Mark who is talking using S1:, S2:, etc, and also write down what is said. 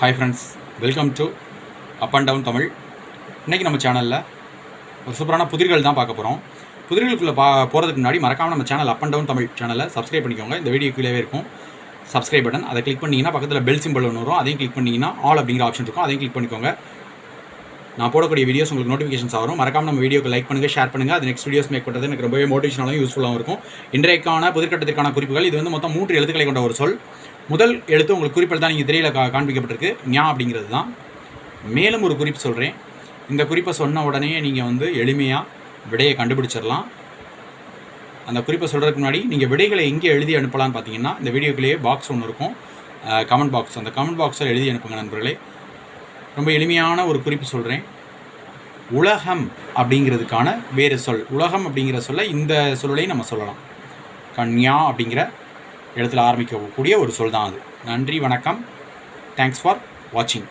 S1: Hi friends welcome to up and down Tamil. இன்றைக்கி நம்ம சேனலில் ஒரு சூப்பரான புதிர்கள் தான் பார்க்க போகிறோம் புதிர்களுக்குள்ளே பா போகிறதுக்கு முன்னாடி மறக்காமல் நம்ம channel up and down Tamil சேனலை சப்ஸ்கிரைப் பண்ணிக்கோங்க. இந்த வீடியோ கீழே இருக்கும் சப்ஸ்கிரைப் பட்டன் அதை கிளிக் பண்ணிங்கன்னா பக்கத்தில் பெல் சிம்பிள் ஒன்று வரும். அதையும் கிளிக் பண்ணிங்கன்னா ஆல் அப்படிங்கிற ஆப்ஷன் இருக்கும். அதையும் கிளிக் பண்ணிக்கோங்க. நான் போடக்கூடிய வீடியோஸ் உங்களுக்கு நோட்டிஃபிகேஷன்ஸ் வரும். மறக்காம நம்ம வீடியோக்கு லைக் பண்ணுங்கள் ஷேர் பண்ணுங்கள் அது நெக்ஸ்ட் வீடியோஸ் மேக் பண்ணுறது எனக்கு ரொம்பவே மோட்டிவேஷனாலும் யூஸ்ஃபுல்லாகவும் இருக்கும். இன்றைக்கான புதுக்கட்டத்திற்கான குறிப்புகள் இது வந்து மொத்தம் மூன்று எழுத்துக்களை கொண்ட ஒரு சொல். முதல் எழுத்து உங்களுக்கு குறிப்பில் தான் நீங்கள் திரையில் கா காண்பிக்கப்பட்டிருக்கு. ஞா அப்படிங்கிறது தான். மேலும் ஒரு குறிப்பு சொல்கிறேன் இந்த குறிப்பை சொன்ன உடனே நீங்கள் வந்து எளிமையாக விடையை கண்டுபிடிச்சிடலாம். அந்த குறிப்பை சொல்கிறதுக்கு முன்னாடி நீங்கள் விடைகளை எங்கே எழுதி அனுப்பலாம்னு பார்த்தீங்கன்னா இந்த வீடியோக்குள்ளேயே பாக்ஸ் ஒன்று இருக்கும். கமெண்ட் பாக்ஸ் அந்த கமெண்ட் பாக்ஸில் எழுதி அனுப்புங்க நண்பர்களே. ரொம்ப எளிமையான ஒரு குறிப்பு சொல்கிறேன் உலகம் அப்படிங்கிறதுக்கான வேறு சொல். உலகம் அப்படிங்கிற சொல்ல இந்த சொல்லையும் நம்ம சொல்லலாம். கன்யா அப்படிங்கிற இடத்துல ஆரம்பிக்கக்கூடிய ஒரு சொல் தான் அது. நன்றி வணக்கம். தேங்க்ஸ் ஃபார் வாட்சிங்